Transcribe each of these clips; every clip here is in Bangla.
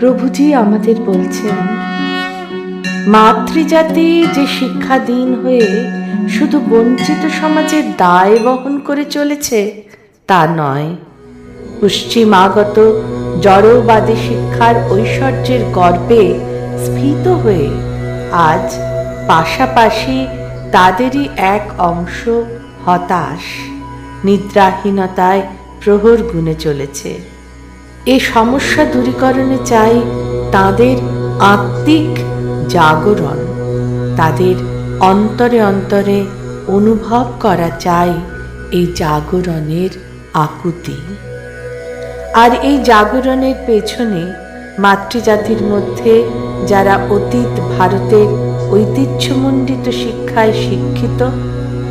প্রভুজি আমাদের বলছেন, মাতৃজাতি যে শিক্ষাধীন হয়ে শুধু বঞ্চিত সমাজের দায় বহন করে চলেছে, তা নয়। পশ্চিমাগত জড়বাদী শিক্ষার ঐশ্বর্যের গর্বে স্ফীত হয়ে আজ পাশাপাশি তাদেরই এক অংশ হতাশ, নিদ্রাহীনতায় প্রহর গুনে চলেছে। এ সমস্যা দূরীকরণে চাই তাদের আত্মিক জাগরণ, তাদের অন্তরে অন্তরে অনুভব করা চাই এই জাগরণের আকুতি। আর এই জাগরণের পেছনে মাতৃজাতির মধ্যে যারা অতীত ভারতের ঐতিহ্যমণ্ডিত শিক্ষায় শিক্ষিত,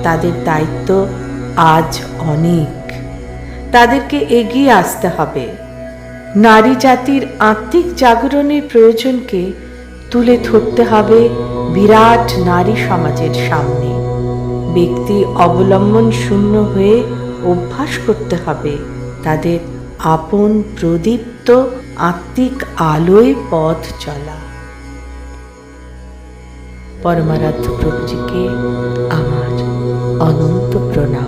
তাদের দায়িত্ব আজ অনেক। তাদেরকে এগিয়ে আসতে হবে। নারী জাতির আত্মিক জাগরণের প্রয়োজনকে তুলে ধরতে হবে বিরাট নারী সমাজের সামনে। ব্যক্তি অবলম্বন শূন্য হয়ে অভ্যাস করতে হবে। তাদের আপন, প্রদীপ্ত, আত্মিক আলোয় পথ চলা। পরমারাধ্য প্রভুজিকে আমার অনন্ত প্রণাম।